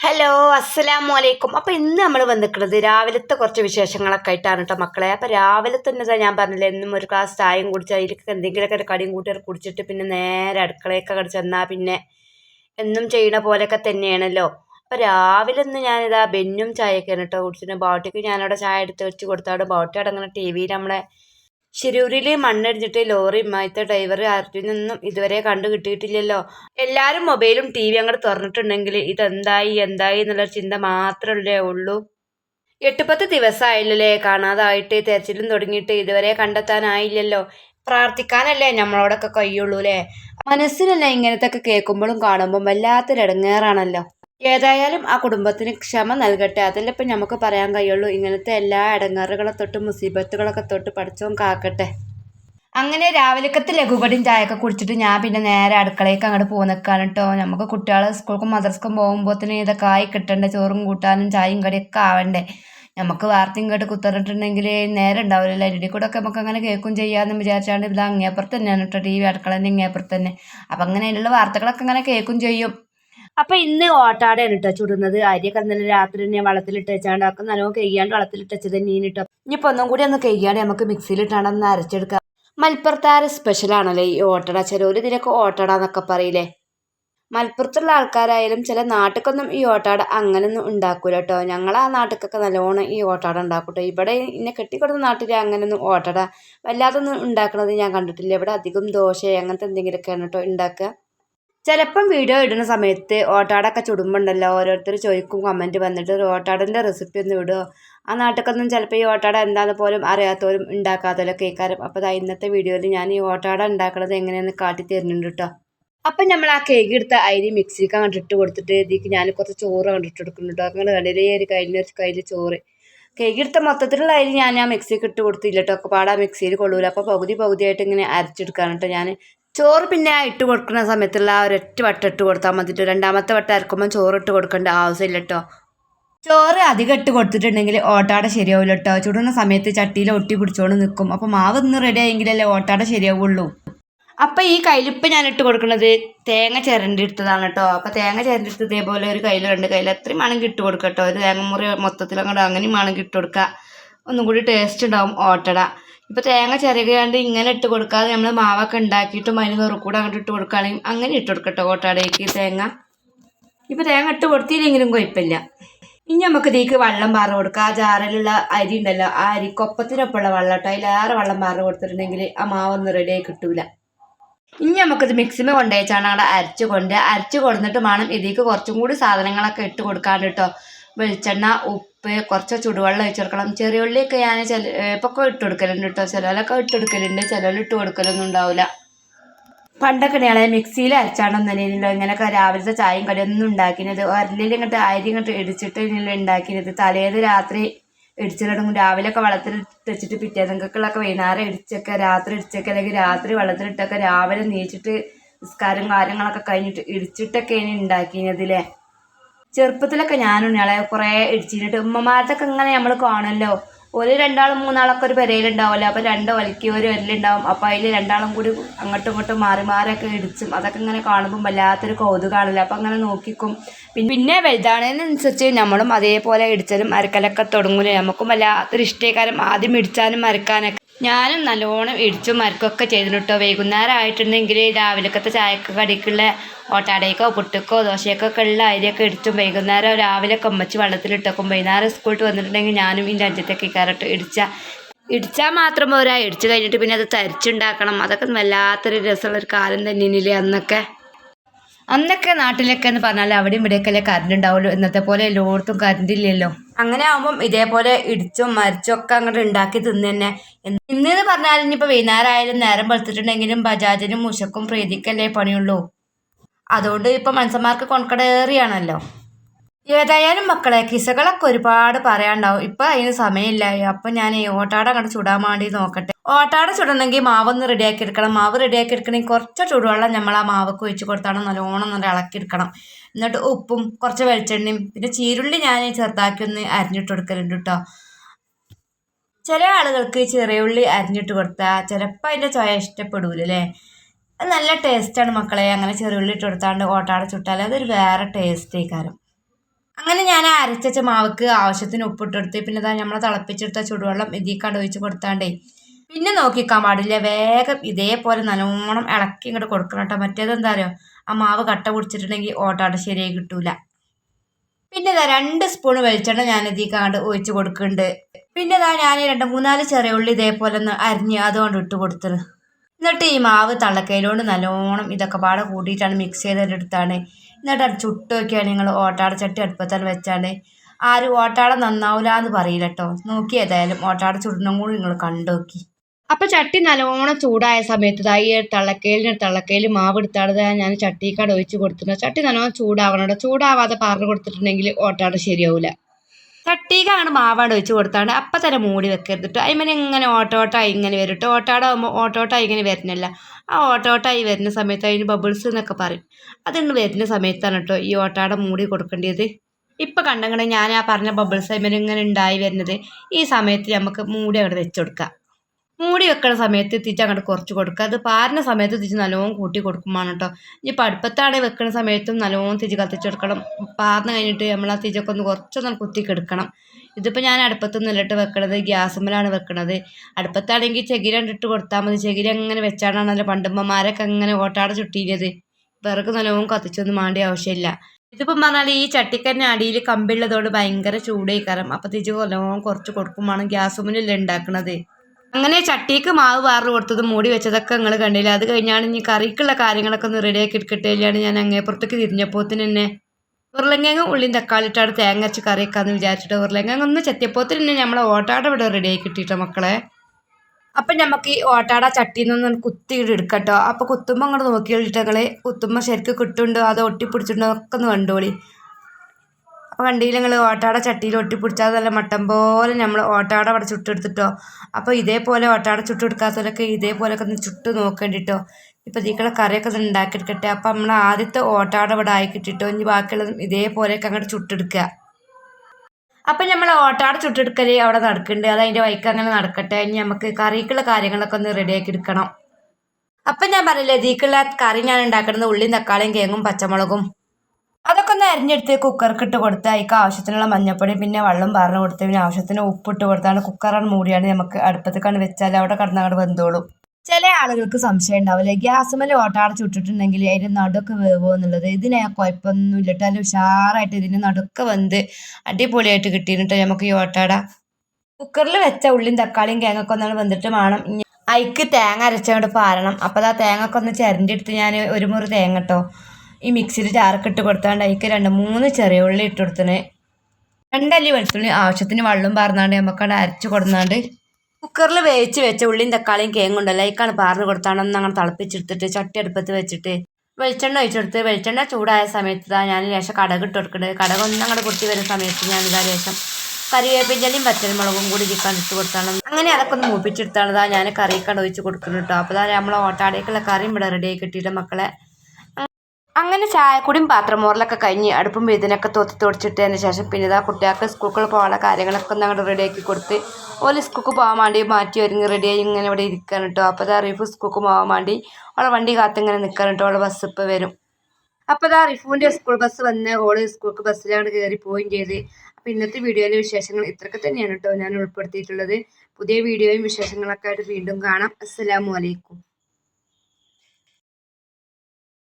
Hello അസ്സലാമു അലൈക്കും അപ്പോൾ ഇന്ന് നമ്മൾ വന്നിട്ടുള്ളത് രാവിലത്തെ കുറച്ച് വിശേഷങ്ങളൊക്കെ ആയിട്ടാണ് കേട്ടോ മക്കളെ. അപ്പോൾ രാവിലെ തന്നെ ഞാൻ പറഞ്ഞില്ലേ എന്നും ഒരു ക്ലാസ് ചായയും കുടിച്ച് അതിലേക്ക് എന്തെങ്കിലുമൊക്കെ ഒരു കടിയും കൂട്ടി കുടിച്ചിട്ട് പിന്നെ നേരെ അടുക്കളയൊക്കെ കടി ചെന്നാൽ പിന്നെ എന്നും ചെയ്യണ പോലെയൊക്കെ തന്നെയാണല്ലോ. അപ്പോൾ രാവിലെ ഒന്ന് ഞാനിതാ ബെന്നും ചായയൊക്കെയാണ് കേട്ടോ കുടിച്ചിട്ട് ബോട്ടിക്ക് ഞാനവിടെ ചായ എടുത്ത് വെച്ച് കൊടുത്താട് ബോട്ടി അടങ്ങുന്ന ടി വിയിൽ നമ്മളെ ശിരൂരിൽ മണ്ണടിഞ്ഞിട്ട് ലോറി ഇമ്മായത്തെ ഡ്രൈവർ ആർട്ടിനൊന്നും ഇതുവരെ കണ്ടു കിട്ടിയിട്ടില്ലല്ലോ? എല്ലാവരും മൊബൈലും ടി വി അങ്ങോട്ട് തുറന്നിട്ടുണ്ടെങ്കിൽ ഇതെന്തായി എന്തായി എന്നുള്ള ചിന്ത മാത്രമല്ലേ ഉള്ളൂ. എട്ടുപത്ത് ദിവസമായില്ലല്ലേ കാണാതായിട്ട് തെരച്ചിലും തുടങ്ങിയിട്ട് ഇതുവരെ കണ്ടെത്താനായില്ലല്ലോ. പ്രാർത്ഥിക്കാനല്ലേ നമ്മളോടൊക്കെ കഴിയുള്ളൂ അല്ലേ മനസ്സിനല്ല ഇങ്ങനത്തെ ഒക്കെ കേൾക്കുമ്പോഴും കാണുമ്പോൾ വല്ലാത്തൊരു ഇടങ്ങേറാണല്ലോ ഏതായാലും ആ കുടുംബത്തിന് ക്ഷമ നൽകട്ടെ. അതല്ലേ ഇപ്പം നമുക്ക് പറയാൻ കഴിയുള്ളൂ. ഇങ്ങനത്തെ എല്ലാ ഇടങ്ങാറുകളെ തൊട്ട് മുസീബത്തുകളൊക്കെ തൊട്ട് പഠിച്ചോൻ കാക്കട്ടെ. അങ്ങനെ രാവിലക്കത്തെ ലഘുപടിയും ചായയൊക്കെ കുടിച്ചിട്ട് ഞാൻ പിന്നെ നേരെ അടുക്കളയ്ക്ക് അങ്ങോട്ട് പോകുന്ന നിൽക്കാണ് കേട്ടോ നമുക്ക് കുട്ടികൾ സ്കൂൾക്കും മദ്രസ്ക്കും പോകുമ്പോഴത്തേന് ഇതൊക്കെ ആയി കിട്ടണ്ടേ? ചോറും കൂട്ടാനും ചായയും കടിയൊക്കെ ആവണ്ടേ? നമുക്ക് വാർത്തയും കേട്ട് കുത്തറിട്ടുണ്ടെങ്കിൽ നേരെ ഉണ്ടാവില്ല അതിന്റെ കൂടെ ഒക്കെ നമുക്ക് അങ്ങനെ കേൾക്കും ചെയ്യാമെന്ന് വിചാരിച്ചാണ്ട് ഇത് അങ്ങേപ്പുറത്ത് തന്നെയാണ് കേട്ടോ ടി വി അടുക്കളേന്റെ ഇങ്ങേപ്പുറത്ത് തന്നെ. അപ്പം അങ്ങനെ അതിലുള്ള വാർത്തകളൊക്കെ അങ്ങനെ കേൾക്കും ചെയ്യും. അപ്പൊ ഇന്ന് ഓട്ടാടെയാണ് കേട്ടോ ചുടുന്നത്. അരിയൊക്കെ ഇന്നലെ രാത്രി തന്നെ വെള്ളത്തിലിട്ട് വെച്ചാണ്ട് ഒക്കെ നല്ലോണം കഴിയാണ്ട് വെള്ളത്തിലിട്ട് വെച്ചത് തന്നെയാണ് കേട്ടോ ഇനിയിപ്പോൾ ഒന്നും കൂടി ഒന്ന് കഴിയാണ്ട് നമുക്ക് മിക്സിയിലിട്ടാണ് ഒന്ന് അരച്ചെടുക്കാം. മലപ്പുറത്താറ് സ്പെഷ്യലാണല്ലേ ഈ ഓട്ടട? ചിലവർ ഇതിലൊക്കെ ഓട്ടട എന്നൊക്കെ പറയില്ലേ? മലപ്പുറത്തുള്ള ആൾക്കാരായാലും ചില നാട്ടിലൊന്നും ഈ ഓട്ടാട അങ്ങനൊന്നും ഉണ്ടാക്കൂല കേട്ടോ ഞങ്ങൾ ആ നല്ലോണം ഈ ഓട്ടാട ഉണ്ടാക്കും കേട്ടോ ഇവിടെ ഇന്നെ കെട്ടിക്കൊടുത്ത നാട്ടിൽ അങ്ങനൊന്നും ഓട്ടട വല്ലാതൊന്നും ഉണ്ടാക്കണത് ഞാൻ കണ്ടിട്ടില്ല. ഇവിടെ അധികം ദോശ അങ്ങനത്തെ എന്തെങ്കിലുമൊക്കെയാണ് കേട്ടോ ഉണ്ടാക്കുക. ചിലപ്പം വീഡിയോ ഇടുന്ന സമയത്ത് ഓട്ടാടൊക്കെ ചുടുമ്പോണ്ടല്ലോ ഓരോരുത്തർ ചോദിക്കും കമന്റ് വന്നിട്ട് ഓട്ടാടന്റെ റെസിപ്പി ഒന്ന് വിടുമോ ആ നാട്ടിലൊക്കൊന്നും ചിലപ്പോൾ ഈ ഓട്ടാട എന്താണെന്ന് പോലും അറിയാത്തവരും ഉണ്ടാക്കാത്തവരൊക്കെ കേൾക്കാറും അപ്പോൾ അതാ ഇന്നത്തെ വീഡിയോയിൽ ഞാൻ ഈ ഓട്ടാട ഉണ്ടാക്കുന്നത് എങ്ങനെയാണെന്ന് കാട്ടി തരുന്നുണ്ട് കേട്ടോ അപ്പം നമ്മൾ ആ കേക്ക് എടുത്ത അരി മിക്സിക്ക് അങ്ങോട്ട് ഇട്ട് കൊടുത്തിട്ട് ഇതിക്ക് ഞാൻ കുറച്ച് ചോറ് അങ്ങോട്ട് ഇട്ട് കൊടുക്കുന്നുണ്ട് അങ്ങനെ കണ്ടില്ലേ ഒരു കയ്യിൽ ഒരു കയ്യിൽ ചോറ്. കേക്ക് എടുത്ത മൊത്തത്തിലുള്ള അരി ഞാൻ ആ മിക്സിക്ക് ഇട്ട് കൊടുത്തില്ല കേട്ടോ ഒക്കെ പാടാ മിക്സിയിൽ കൊള്ളൂല. അപ്പോൾ പകുതി പകുതിയായിട്ട് ഇങ്ങനെ അരച്ചെടുക്കാണ് കേട്ടോ ഞാൻ ചോറ് പിന്നെ ഇട്ട് കൊടുക്കുന്ന സമയത്തുള്ള ആ ഒരൊറ്റ വട്ടം ഇട്ട് കൊടുത്താൽ മതിട്ടോ. രണ്ടാമത്തെ വട്ടം ഇറക്കുമ്പോൾ ചോറ് ഇട്ട് കൊടുക്കേണ്ട ആവശ്യമില്ല കേട്ടോ ചോറ് അധികം ഇട്ട് കൊടുത്തിട്ടുണ്ടെങ്കിൽ ഓട്ടാട ശരിയാവില്ല കേട്ടോ ചുടുന്ന സമയത്ത് ചട്ടിയിൽ ഒട്ടി പിടിച്ചോണ്ട് നിൽക്കും അപ്പോൾ മാവ് ഇന്ന് റെഡി ആയെങ്കിലല്ലേ ഓട്ടാട ശരിയാവുള്ളൂ. അപ്പം ഈ കയ്യിലിപ്പ് ഞാൻ ഇട്ട് കൊടുക്കുന്നത് തേങ്ങ ചിരണ്ടി എടുത്തതാണ് കേട്ടോ അപ്പം തേങ്ങ ചിരണ്ടി എടുത്ത് ഇതേപോലെ ഒരു കയ്യിൽ രണ്ട് കയ്യിൽ എത്രയും വേണമെങ്കിൽ ഇട്ട് കൊടുക്കാം കേട്ടോ ഒരു തേങ്ങ മുറി മൊത്തത്തിൽ അങ്ങോട്ട് അങ്ങനെയും വേണമെങ്കിൽ ഇട്ട് കൊടുക്കുക ഒന്നും കൂടി ടേസ്റ്റ് ഉണ്ടാവും ഓട്ടട. ഇപ്പോൾ തേങ്ങ ചിരകിയാണ്ട് ഇങ്ങനെ ഇട്ട് കൊടുക്കാതെ നമ്മൾ മാവൊക്കെ ഉണ്ടാക്കിയിട്ടും അതിന് നെറുക്കൂടെ അങ്ങോട്ട് ഇട്ട് കൊടുക്കുകയാണെങ്കിൽ അങ്ങനെ ഇട്ട് കൊടുക്കട്ടോ കോട്ടാടേക്ക് തേങ്ങ. ഇപ്പോൾ തേങ്ങ ഇട്ട് കൊടുത്തില്ലെങ്കിലും കുഴപ്പമില്ല. ഇനി നമുക്ക് ഇതിലേക്ക് വെള്ളം പാറ കൊടുക്കുക ആ ജാറിലുള്ള അരി ഉണ്ടല്ലോ ആ അരി അരിക്കൊപ്പത്തിനൊപ്പമുള്ള വെള്ളം കേട്ടോ. അതിലേറെ വെള്ളം പാറ കൊടുത്തിട്ടുണ്ടെങ്കിൽ ആ മാവൊന്നും റെഡിയായി കിട്ടൂല. ഇനി നമുക്കിത് മിക്സിമ കൊണ്ടുവച്ചാണ് അവിടെ അരച്ച് കൊണ്ട് അരച്ച് കൊടുത്തിട്ട് വേണം ഇതിലേക്ക് കുറച്ചും കൂടി സാധനങ്ങളൊക്കെ ഇട്ട് കൊടുക്കാണ്ട് കേട്ടോ. വെളിച്ചെണ്ണ ഉപ്പ് കുറച്ച് ചുടുവെള്ളം ഒഴിച്ച് കൊടുക്കണം ചെറിയ ഉള്ളിയൊക്കെ ഞാൻ ചില ഇപ്പൊക്കെ ഇട്ട് കൊടുക്കലുണ്ട് കേട്ടോ ചിലരൊക്കെ ഇട്ട് കൊടുക്കലുണ്ട് ചിലർ ഇട്ട് കൊടുക്കലൊന്നും ഉണ്ടാവില്ല പണ്ടൊക്കെ ഞങ്ങളെ മിക്സിയിൽ അരച്ചാണ്ടൊന്നും തന്നെയല്ലോ ഇങ്ങനെയൊക്കെ രാവിലത്തെ ചായയും കടിയൊന്നും ഉണ്ടാക്കിയത് അരലിൽ ഇങ്ങോട്ട് അരി ഇങ്ങോട്ട് ഇടിച്ചിട്ട് ഇങ്ങനെ ഉണ്ടാക്കിയത് തലേന്ന് രാത്രി ഇടിച്ചിടങ്ങും രാവിലെയൊക്കെ വെള്ളത്തിൽ വെച്ചിട്ട് പിറ്റേന്നൊക്കെയുള്ളൊക്കെ വൈകുന്നേരം ഇടിച്ചൊക്കെ രാത്രി ഇടിച്ചൊക്കെ അല്ലെങ്കിൽ രാത്രി വെള്ളത്തിലിട്ടൊക്കെ രാവിലെ നീച്ചിട്ട് നിസ്കാരം കാര്യങ്ങളൊക്കെ കഴിഞ്ഞിട്ട് ഇടിച്ചിട്ടൊക്കെയാണ് ഉണ്ടാക്കിയതില്ലേ ചെറുപ്പത്തിലൊക്കെ ഞാനും ഇയാളെ കുറേ ഇടിച്ചിട്ട് ഉമ്മമാരത്തൊക്കെ ഇങ്ങനെ നമ്മൾ കാണുമല്ലോ. ഒരു രണ്ടാളും മൂന്നാളൊക്കെ ഒരു പെരയിലുണ്ടാവുമല്ലോ. അപ്പോൾ രണ്ട് വലിക്ക് ഒരു വരലുണ്ടാവും അപ്പോൾ അതിൽ രണ്ടാളും കൂടി അങ്ങോട്ടും ഇങ്ങോട്ടും മാറി മാറിയൊക്കെ ഇടിച്ചും അതൊക്കെ ഇങ്ങനെ കാണുമ്പോൾ വല്ലാത്തൊരു കൗതുകമാണല്ലോ അപ്പോൾ അങ്ങനെ നോക്കിക്കും. പിന്നെ വലുതാണതിനനുസരിച്ച് നമ്മളും അതേപോലെ ഇടിച്ചാലും അരക്കലൊക്കെ തുടങ്ങൂലേ. നമുക്കും വല്ലാത്തൊരു ഇഷ്ടേക്കാരം ആദ്യം ഇടിച്ചാലും മരക്കാനൊക്കെ ഞാനും നല്ലോണം ഇടിച്ചും മരക്കൊക്കെ ചെയ്തിട്ടോ വൈകുന്നേരം ആയിട്ടുണ്ടെങ്കിൽ രാവിലക്കത്തെ ചായക്ക് കടിക്കുള്ള ഓട്ടാടയ്ക്കോ പുട്ടുക്കോ ദോശയൊക്കെ ഉള്ള അരിയൊക്കെ ഇടിച്ചും വൈകുന്നേരം രാവിലെ കൊമ്മച്ച് വെള്ളത്തിലിട്ടേക്കും. വൈകുന്നേരം സ്കൂളിൽ വന്നിട്ടുണ്ടെങ്കിൽ ഞാനും ഇതിന്റെ അഞ്ചത്തൊക്കെ കയറിട്ട് ഇടിച്ച. ഇടിച്ചാൽ മാത്രം പോരാ. ഇടിച്ചു കഴിഞ്ഞിട്ട് പിന്നെ അത് തരിച്ചുണ്ടാക്കണം. അതൊക്കെ വല്ലാത്തൊരു രസമുള്ളൊരു കാലം തന്നെയില്ലേ അന്നൊക്കെ. അന്നൊക്കെ നാട്ടിലൊക്കെ എന്ന് പറഞ്ഞാൽ അവിടെയും ഇവിടെയൊക്കെ കറണ്ട് ഉണ്ടാവുള്ളൂ. ഇന്നത്തെ പോലെ എല്ലായിടത്തും കറണ്ട് ഇല്ലല്ലോ. അങ്ങനെ ആകുമ്പം ഇതേപോലെ ഇടിച്ചും മരിച്ചും ഒക്കെ അങ്ങോട്ട് ഉണ്ടാക്കി തിന്ന് തന്നെ പറഞ്ഞാൽ ഇനിയിപ്പോൾ വൈകുന്നേരം ആയാലും നേരം വെളുത്തിട്ടുണ്ടെങ്കിലും ബജാജിനും മുഷക്കും പ്രീതിക്കല്ലേ പണിയുള്ളൂ. അതുകൊണ്ട് ഇപ്പം മനുഷ്യന്മാർക്ക് കൊൺകടേറിയാണല്ലോ ഏതായാലും മക്കളെ കിസകളൊക്കെ ഒരുപാട് പറയാണ്ടാവും ഇപ്പം അതിന് സമയമില്ല. അപ്പം ഞാൻ ഓട്ടാട അങ്ങോട്ട് ചുടാൻ വേണ്ടി നോക്കട്ടെ. ഓട്ടാട ചുടണമെങ്കിൽ മാവൊന്ന് റെഡിയാക്കി എടുക്കണം. മാവ് റെഡിയാക്കി എടുക്കണമെങ്കിൽ കുറച്ച് ചൂടുവെള്ളം നമ്മൾ ആ മാവൊക്കെ ഒഴിച്ച് കൊടുത്താണ് നല്ലോണം നല്ല ഇളക്കി എടുക്കണം. എന്നിട്ട് ഉപ്പും കുറച്ച് വെളിച്ചെണ്ണയും പിന്നെ ചീരുള്ളി ഞാൻ ചെറുതാക്കി ഒന്ന് അരിഞ്ഞിട്ട് കൊടുക്കലുണ്ട് കേട്ടോ ചില ആളുകൾക്ക് ചെറിയ ഉള്ളി അരിഞ്ഞിട്ട് കൊടുത്താൽ ചിലപ്പോൾ അതിന്റെ ചോയ ഇഷ്ടപ്പെടൂലല്ലേ അത് നല്ല ടേസ്റ്റാണ് മക്കളെ. അങ്ങനെ ചെറിയ ഉള്ളി ഇട്ട് കൊടുത്താണ്ട് ഓട്ടാട ചുട്ടാൽ അതൊരു വേറെ ടേസ്റ്റ് കാരം. അങ്ങനെ ഞാൻ അരച്ചച്ച മാവക്ക് ആവശ്യത്തിന് ഉപ്പിട്ടെടുത്ത് പിന്നെ ഇതാ നമ്മളെ തിളപ്പിച്ചെടുത്ത ചുടുവെള്ളം ഇതിക്കാണ്ട് ഒഴിച്ച് കൊടുത്താണ്ടേ. പിന്നെ നോക്കിക്കാൻ പാടില്ല വേഗം ഇതേപോലെ നല്ലോണം ഇളക്കി ഇങ്ങോട്ട് കൊടുക്കണം കേട്ടോ. മറ്റേത് എന്താ അറിയോ? ആ മാവ് കട്ട പിടിച്ചിട്ടുണ്ടെങ്കിൽ ഓട്ടാട ശരിയായി കിട്ടൂല. പിന്നെ ഇതാ രണ്ട് സ്പൂൺ വെളിച്ചെണ്ണ ഞാൻ ഇതിക്കാണ്ട് ഒഴിച്ച് കൊടുക്കുന്നുണ്ട്. പിന്നെ ഇതാ ഞാൻ രണ്ട് മൂന്നാൽ ചെറിയ ഉള്ളി ഇതേപോലെ ഒന്ന് അരിഞ്ഞ് അതുകൊണ്ട് ഇട്ട് കൊടുത്തത്. എന്നിട്ട് ഈ മാവ് തള്ളക്കയിലോണ്ട് നല്ലോണം ഇതൊക്കെ പാടെ കൂട്ടിയിട്ടാണ് മിക്സ് ചെയ്തെടുത്താണ് എന്നിട്ട് ചുട്ട് നോക്കിയാണ് നിങ്ങൾ ഓട്ടാട ചട്ടി അടുപ്പത്താണ് വെച്ചാണ് ആരും ഓട്ടാട നന്നാവില്ല എന്ന് പറയില്ല കേട്ടോ നോക്കി ഏതായാലും ഓട്ടാട ചുടണം കൂടി നിങ്ങൾ കണ്ടു നോക്കി. അപ്പൊ ചട്ടി നല്ലോണം ചൂടായ സമയത്ത് ഇതാ ഈ തള്ളക്കയിലിന് തള്ളക്കയിൽ മാവ് എടുത്താടത് ഞാൻ ചട്ടിക്കാട് ഒഴിച്ച് കൊടുത്തിട്ടുണ്ട്. ചട്ടി നല്ലോണം ചൂടാവണം ചൂടാവാതെ പറഞ്ഞു കൊടുത്തിട്ടുണ്ടെങ്കിൽ ഓട്ടാട ശരിയാവില്ല ചട്ടിക്കാണ് മാവാണ്ട് ഒഴിച്ച് കൊടുത്താണ്. അപ്പം തന്നെ മൂടി വെക്കരുത് കേട്ടോ അതിമനെ ഇങ്ങനെ ഓട്ടോട്ടായി ഇങ്ങനെ വരും കേട്ടോ ഓട്ടാടാകുമ്പോൾ ഓട്ടോട്ടായി ഇങ്ങനെ വരുന്നില്ല. ആ ഓട്ടോട്ടായി വരുന്ന സമയത്ത് അതിന് ബബിൾസ് എന്നൊക്കെ പറയും. അതിന് വരുന്ന സമയത്താണ് കേട്ടോ ഈ ഓട്ടാട മൂടി കൊടുക്കേണ്ടത് ഇപ്പം കണ്ടെങ്കിൽ ഞാൻ ആ പറഞ്ഞ ബബിൾസ് അതിമനെ ഇങ്ങനെ ഉണ്ടായി വരുന്നത്. ഈ സമയത്ത് നമുക്ക് മൂടി അങ്ങോട്ട് വെച്ച് കൊടുക്കാം. മൂടി വെക്കണ സമയത്ത് എത്തിച്ച് അങ്ങോട്ട് കുറച്ച് കൊടുക്കുക അത് പാരുന്ന സമയത്ത് തിരിച്ച് നല്ലോണം കൂട്ടി കൊടുക്കുമാണ് കേട്ടോ ഇനി അടുപ്പത്താടെ വെക്കുന്ന സമയത്തും നല്ലോണം തിരിച്ച് കത്തിച്ച് കൊടുക്കണം. പാർന്ന് കഴിഞ്ഞിട്ട് നമ്മൾ ആ തിരിച്ചൊക്കെ ഒന്ന് കുറച്ചൊന്ന് കുത്തിക്കെടുക്കണം ഇതിപ്പോൾ ഞാൻ അടുപ്പത്തൊന്നും ഇട്ട് വെക്കണത്. ഗ്യാസുമ്മലാണ് വെക്കണത്. അടുപ്പത്താണെങ്കിൽ ചകിരി ഇട്ട് കൊടുത്താൽ മതി. ചകിരി അങ്ങനെ വെച്ചാണല്ലോ പണ്ടുമ്മമാരൊക്കെ അങ്ങനെ ഓട്ടാടെ ചുട്ടിയിരുന്നത് വിറക് നല്ലോണം കത്തിച്ചൊന്നും വേണ്ട ആവശ്യമില്ല ഇതിപ്പം പറഞ്ഞാൽ ഈ ചട്ടിക്കന്നെ അടിയിൽ കമ്പിള്ളതോട് ഭയങ്കര ചൂടേക്കാരം. അപ്പം തിരിച്ച് നല്ലോണം കുറച്ച് കൊടുക്കുമ്പോഴാണ് മുന്നിൽ ഉണ്ടാക്കണത് അങ്ങനെ ചട്ടിക്ക് മാവ് വാറ് കൊടുത്തത് മൂടി വെച്ചതൊക്കെ നിങ്ങൾ കണ്ടില്ല? അത് കഴിഞ്ഞാണ് ഇനി കറിക്കുള്ള കാര്യങ്ങളൊക്കെ ഒന്ന് റെഡിയാക്കി എടുക്കട്ടേലാണ് ഞാൻ അങ്ങേപ്പുറത്തേക്ക് തിരിഞ്ഞപ്പോത്തിന് തന്നെ. ഉരുളങ്ങയും ഉള്ളിയും തക്കാളി ഇട്ടാണ് തേങ്ങ അരച്ച് കറിയൊക്കെയാന്ന് വിചാരിച്ചിട്ട് ഉരുളങ്ങ ഒന്ന് ചെത്തിയപ്പോത്തിന് തന്നെ നമ്മളെ ഓട്ടാട ഇവിടെ റെഡിയാക്കി കിട്ടിയിട്ടോ മക്കളെ. അപ്പം നമുക്ക് ഈ ഓട്ടാട ചട്ടിയിൽ നിന്ന് കുത്തിയിട്ട് എടുക്കട്ടോ. അപ്പോൾ കുത്തുമ്പോൾ അങ്ങോട്ട് നോക്കി കളിട്ടങ്ങളെ കുത്തുമ്പോൾ ശരിക്കും കിട്ടുന്നുണ്ടോ അതോ ഒട്ടിപ്പിടിച്ചിട്ടുണ്ടോ? ഒക്കെ ഒന്ന് കണ്ടോളി. അപ്പോൾ കണ്ടില്ല നിങ്ങൾ ഓട്ടാട ചട്ടിയിൽ ഒട്ടിപ്പിടിച്ചാൽ നല്ല മട്ടം പോലെ നമ്മൾ ഓട്ടാട അവിടെ ചുട്ടെടുത്തിട്ടോ? അപ്പോൾ ഇതേപോലെ ഓട്ടാട ചുട്ടെടുക്കാത്തവരൊക്കെ ഇതേപോലെയൊക്കെ ഒന്ന് ചുട്ട് നോക്കേണ്ടിട്ടോ? ഇപ്പോൾ ഇതിക്കുള്ള കറിയൊക്കെ ഒന്ന് ഉണ്ടാക്കിയെടുക്കട്ടെ. അപ്പോൾ നമ്മൾ ആദ്യത്തെ ഓട്ടാട ഇവിടെ ആയി കിട്ടിട്ടോ ഇനി ബാക്കിയുള്ളതും ഇതേപോലെയൊക്കെ അങ്ങോട്ട് ചുട്ടെടുക്കുക. അപ്പം നമ്മൾ ഓട്ടാട ചുട്ടെടുക്കൽ അവിടെ നടക്കുന്നുണ്ട് അത് അതിന്റെ വൈക്ക് അങ്ങനെ നടക്കട്ടെ. ഇനി നമുക്ക് കറിക്കുള്ള കാര്യങ്ങളൊക്കെ ഒന്ന് റെഡിയാക്കി എടുക്കണം. അപ്പം ഞാൻ പറഞ്ഞില്ലേ ഇതിക്കുള്ള കറി ഞാൻ ഉണ്ടാക്കുന്നത് ഉള്ളിയും തക്കാളിയും കേങ്ങും പച്ചമുളകും. അതൊക്കെ ഒന്ന് അരിഞ്ഞെടുത്ത് കുക്കർക്ക് ഇട്ട് കൊടുത്ത് അതിക്ക് ആവശ്യത്തിനുള്ള മഞ്ഞപ്പൊടി പിന്നെ വെള്ളം പറഞ്ഞു കൊടുത്ത് പിന്നെ ആവശ്യത്തിന് ഉപ്പിട്ട് കൊടുത്താണ് കുക്കറാണ് മൂടിയാണ് നമുക്ക് അടുപ്പത്തേക്കാണ് വെച്ചാൽ അവിടെ കിടന്നങ്ങോട്ട് വെന്തോളും. ചില ആളുകൾക്ക് സംശയം ഉണ്ടാവില്ല. ഗ്യാസ് മേലെ ഓട്ടാടച്ച് ഇട്ടിട്ടുണ്ടെങ്കിൽ അതിന്റെ നടുക്ക് വേവോ എന്നുള്ളത്. ഇതിനെ കുഴപ്പമൊന്നും ഇല്ലിട്ട് അതിൽ ഉഷാറായിട്ട് ഇതിന്റെ നടുക്ക് വെന്ത് അടിപൊളിയായിട്ട് കിട്ടിയിട്ട് നമുക്ക് ഈ ഓട്ടാട. കുക്കറിൽ വെച്ച ഉള്ളിയും തക്കാളിയും കേങ്ങൊക്കെ ഒന്നാണ് വെന്തിട്ട് വേണം. അയിക്ക് തേങ്ങ അരച്ചങ്ങോട്ട് പാരണം. അപ്പോൾ ആ തേങ്ങ ഒക്കെ ഒന്ന് ചിരണ്ടിയെടുത്ത് ഞാൻ ഒരു മുറി തേങ്ങ കേട്ടോ ഈ മിക്സിയിൽ ചാറൊക്കെ ഇട്ട് കൊടുത്താണ്ട് അതിക്ക് രണ്ട് മൂന്ന് ചെറിയ ഉള്ളി ഇട്ട് കൊടുത്തണേ. രണ്ടല്ലി വെളുത്തുള്ളി ആവശ്യത്തിന് വെള്ളം പാർന്നാണ്ട് നമുക്കവിടെ അരച്ച് കൊടുന്നാണ്ട് കുക്കറിൽ വേവിച്ച് വെച്ച ഉള്ളിയും തക്കാളിയും കേങ്ങുണ്ടല്ലോ അതിക്കാണ് പാർന്ന് കൊടുത്താണ് ഒന്ന് അങ്ങനെ തിളപ്പിച്ചെടുത്തിട്ട് ചട്ടി അടുപ്പത്ത് വെച്ചിട്ട് വെളിച്ചെണ്ണ ഒഴിച്ചെടുത്ത് വെളിച്ചെണ്ണ ചൂടായ സമയത്ത് ഞാൻ ലേശം കടക് ഇട്ട് കൊടുക്കുന്നത് കടക് ഒന്ന് അങ്ങോട്ട് പൊട്ടി വരുന്ന സമയത്ത് ഞാൻ ഇതാ ലേശം കറിവേപ്പിന്റെയും പച്ചമുളകും കൂടി ചിക്കാൻ ഇട്ട് കൊടുത്താണ് അങ്ങനെ അതൊക്കെ ഒന്ന് മൂപ്പിച്ചെടുത്താണ് ഞാൻ കറിയൊക്കെ ഒഴിച്ച് കൊടുക്കുന്നു കേട്ടോ അപ്പോൾ നമ്മൾ ഓട്ടാടേക്കുള്ള കറിയും ഇവിടെ റെഡിയായി കിട്ടിയിട്ട് മക്കളെ. അങ്ങനെ ചായക്കുടിയും പാത്രം മോറലൊക്കെ കഴിഞ്ഞ് അടുപ്പും ഇതിനൊക്കെ തോത്തി തുടച്ചിട്ടതിന് ശേഷം പിന്നെ ഇതാ കുട്ടികൾക്ക് സ്കൂളിൽ പോകാനുള്ള കാര്യങ്ങളൊക്കെ ഒന്ന് അങ്ങോട്ട് റെഡിയാക്കി കൊടുത്ത് ഓൽ സ്കൂൾക്ക് പോകാൻ വേണ്ടി മാറ്റി ഒരുങ്ങി റെഡിയായി ഇങ്ങനെ ഇവിടെ ഇരിക്കാൻ കേട്ടോ അപ്പോൾ ഇതാ റിഫു സ്കൂൾക്ക് പോകാൻ വേണ്ടി അവളെ വണ്ടി കാത്ത് ഇങ്ങനെ നിൽക്കാൻ കേട്ടോ അവളെ ബസ് ഇപ്പോൾ വരും. അപ്പോൾ ഇതാ റിഫുവിന്റെ സ്കൂൾ ബസ് വന്ന് ഓൾ സ്കൂൾക്ക് ബസ്സിലാണ് കയറി പോവുകയും ചെയ്ത്. അപ്പോൾ ഇന്നത്തെ വീഡിയോയിലെ വിശേഷങ്ങൾ ഇത്രയൊക്കെ തന്നെയാണ് കേട്ടോ ഞാൻ ഉൾപ്പെടുത്തിയിട്ടുള്ളത്. പുതിയ വീഡിയോയും വിശേഷങ്ങളൊക്കെ ആയിട്ട് വീണ്ടും കാണാം. അസ്സലാമു അലൈക്കും.